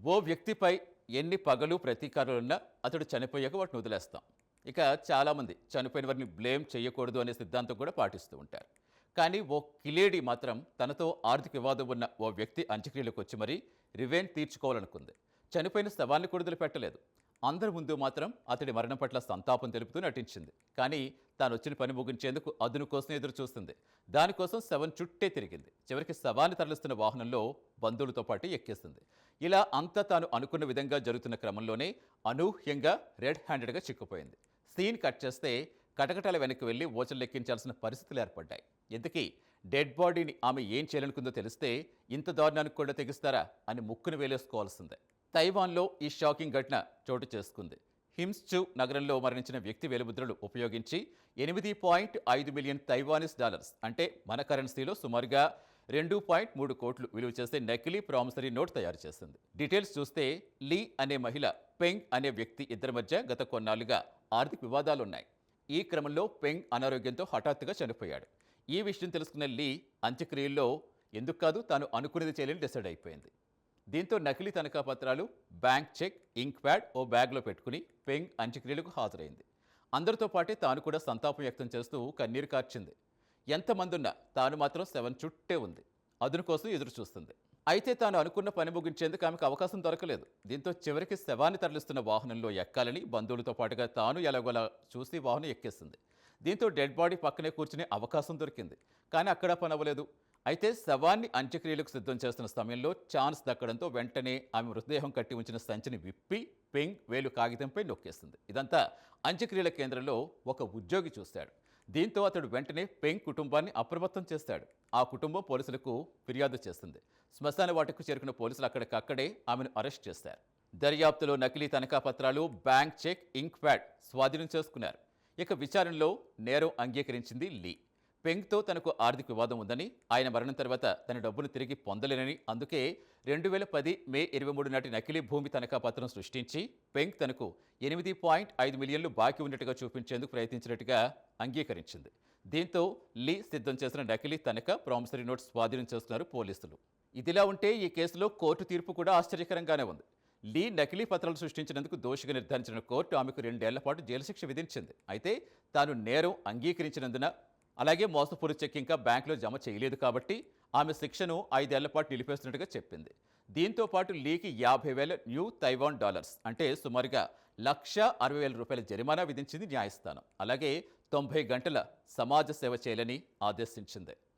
ఓ వ్యక్తిపై ఎన్ని పగలు ప్రతీకారాలున్నా అతడు చనిపోయాక వాటిని వదిలేస్తాం. ఇక చాలామంది చనిపోయిన వారిని బ్లేమ్ చేయకూడదు అనే సిద్ధాంతం కూడా పాటిస్తూ ఉంటారు. కానీ ఓ కిలేడి మాత్రం తనతో ఆర్థిక వివాదం ఉన్న ఓ వ్యక్తి అంత్యక్రియలకు వచ్చి మరీ రివెంజ్ తీర్చుకోవాలనుకుంది. చనిపోయిన శవాన్ని కొడుదలు పెట్టలేదు అందరి ముందు మాత్రం అతడి మరణం పట్ల సంతాపం తెలుపుతూ నటించింది. కానీ తాను వచ్చిన పని ముగించేందుకు అదును కోసం ఎదురు చూస్తుంది దానికోసం శవం చుట్టే తిరిగింది. చివరికి శవాన్ని తరలిస్తున్న వాహనంలో బంధువులతో పాటు ఎక్కేస్తుంది. ఇలా అంతా తాను అనుకున్న విధంగా జరుగుతున్న క్రమంలోనే అనూహ్యంగా రెడ్ హ్యాండెడ్గా చిక్కుపోయింది. సీన్ కట్ చేస్తే కటకటాల వెనక్కి వెళ్ళి ఓచలు లెక్కించాల్సిన పరిస్థితులు ఏర్పడ్డాయి. ఎందుకీ? డెడ్ బాడీని ఆమె ఏం చేయాలనుకుందో తెలిస్తే ఇంత దారుణానికి కూడా తెగిస్తారా అని ముక్కును వేలేసుకోవాల్సిందే. తైవాన్లో ఈ షాకింగ్ ఘటన చోటు చేసుకుంది. హిమ్స్చు నగరంలో మరణించిన వ్యక్తి వేలుముద్రలు ఉపయోగించి ఎనిమిది పాయింట్ ఐదు మిలియన్ తైవానీస్ డాలర్స్ అంటే మన కరెన్సీలో సుమారుగా రెండు పాయింట్ మూడు కోట్లు విలువ చేసే నకిలీ ప్రామిసరీ నోట్ తయారు చేసింది డీటెయిల్స్ చూస్తే లీ అనే మహిళ పెంగ్ అనే వ్యక్తి ఇద్దరి మధ్య గత కొన్నాళ్ళుగా ఆర్థిక వివాదాలున్నాయి. ఈ క్రమంలో పెంగ్ అనారోగ్యంతో హఠాత్తుగా చనిపోయాడు. ఈ విషయం తెలుసుకున్న లీ అంత్యక్రియల్లో ఎందుకు కాదు తాను అనుకునేది చేయలేని డిసైడ్ అయిపోయింది. దీంతో నకిలీ తనఖా పత్రాలు బ్యాంక్ చెక్ ఇంక్ ప్యాడ్ ఓ బ్యాగ్లో పెట్టుకుని పెంగ్ అంత్యక్రియలకు హాజరైంది. అందరితో పాటే తాను కూడా సంతాపం వ్యక్తం చేస్తూ కన్నీరు కార్చింది. ఎంతమంది ఉన్నా తాను మాత్రం సెవెన్ చుట్టే ఉంది. అదును కోసం ఎదురు చూస్తుంది అయితే తాను అనుకున్న పని ముగించేందుకు ఆమెకు అవకాశం దొరకలేదు. దీంతో చివరికి శవాన్ని తరలిస్తున్న వాహనంలో ఎక్కాలని బంధువులతో పాటుగా తాను ఎలాగోలా చూసి వాహనం ఎక్కేసింది. దీంతో డెడ్ బాడీ పక్కనే కూర్చునే అవకాశం దొరికింది. కానీ అక్కడ పనవలేదు అయితే శవాన్ని అంత్యక్రియలకు సిద్ధం చేస్తున్న సమయంలో ఛాన్స్ దక్కడంతో వెంటనే ఆమె మృతదేహం కట్టి ఉంచిన సంచిని విప్పి పెంగ్ వేలు కాగితంపై నొక్కేస్తుంది ఇదంతా అంత్యక్రియల కేంద్రంలో ఒక ఉద్యోగి చూశాడు. దీంతో అతడు వెంటనే పెంగ్ కుటుంబాన్ని అప్రమత్తం చేస్తాడు. ఆ కుటుంబం పోలీసులకు ఫిర్యాదు చేస్తుంది. శ్మశాన వాటకు చేరుకున్న పోలీసులు అక్కడికక్కడే ఆమెను అరెస్ట్ చేశారు. దర్యాప్తులో నకిలీ తనఖా పత్రాలు బ్యాంక్ చెక్ ఇంక్ ప్యాడ్ స్వాధీనం చేసుకున్నారు. ఇక విచారణలో నేరం అంగీకరించింది లీ. పెంగ్తో తనకు ఆర్థిక వివాదం ఉందని ఆయన మరణం తర్వాత తన డబ్బును తిరిగి పొందలేనని అందుకే రెండు వేల పది మే ఇరవై మూడు నాటి నకిలీ భూమి తనఖా పత్రం సృష్టించి పెంగ్ తనకు ఎనిమిది పాయింట్ ఐదు మిలియన్లు బాకీ ఉన్నట్టుగా చూపించేందుకు ప్రయత్నించినట్టుగా అంగీకరించింది. దీంతో లీ సిద్ధం చేసిన నకిలీ తనఖా ప్రామిసరీ నోట్ స్వాధీనం చేస్తున్నారు పోలీసులు. ఇదిలా ఉంటే ఈ కేసులో కోర్టు తీర్పు కూడా ఆశ్చర్యకరంగానే ఉంది. లీ నకిలీ పత్రాలు సృష్టించినందుకు దోషిగా నిర్ధారించిన కోర్టు ఆమెకు రెండేళ్ళ పాటు జైలు శిక్ష విధించింది. అయితే తాను నేరం అంగీకరించినందున అలాగే మోసపూరి చెక్ ఇంకా బ్యాంకులో జమ చేయలేదు కాబట్టి ఆమె శిక్షను ఐదేళ్ళ పాటు నిలిపేస్తున్నట్టుగా చెప్పింది. దీంతో పాటు లీకి యాభై వేల న్యూ తైవాన్ డాలర్స్ అంటే సుమారుగా లక్ష అరవై వేల రూపాయల జరిమానా విధించింది న్యాయస్థానం. అలాగే తొంభై గంటల సమాజ సేవ చేయాలని ఆదేశించింది.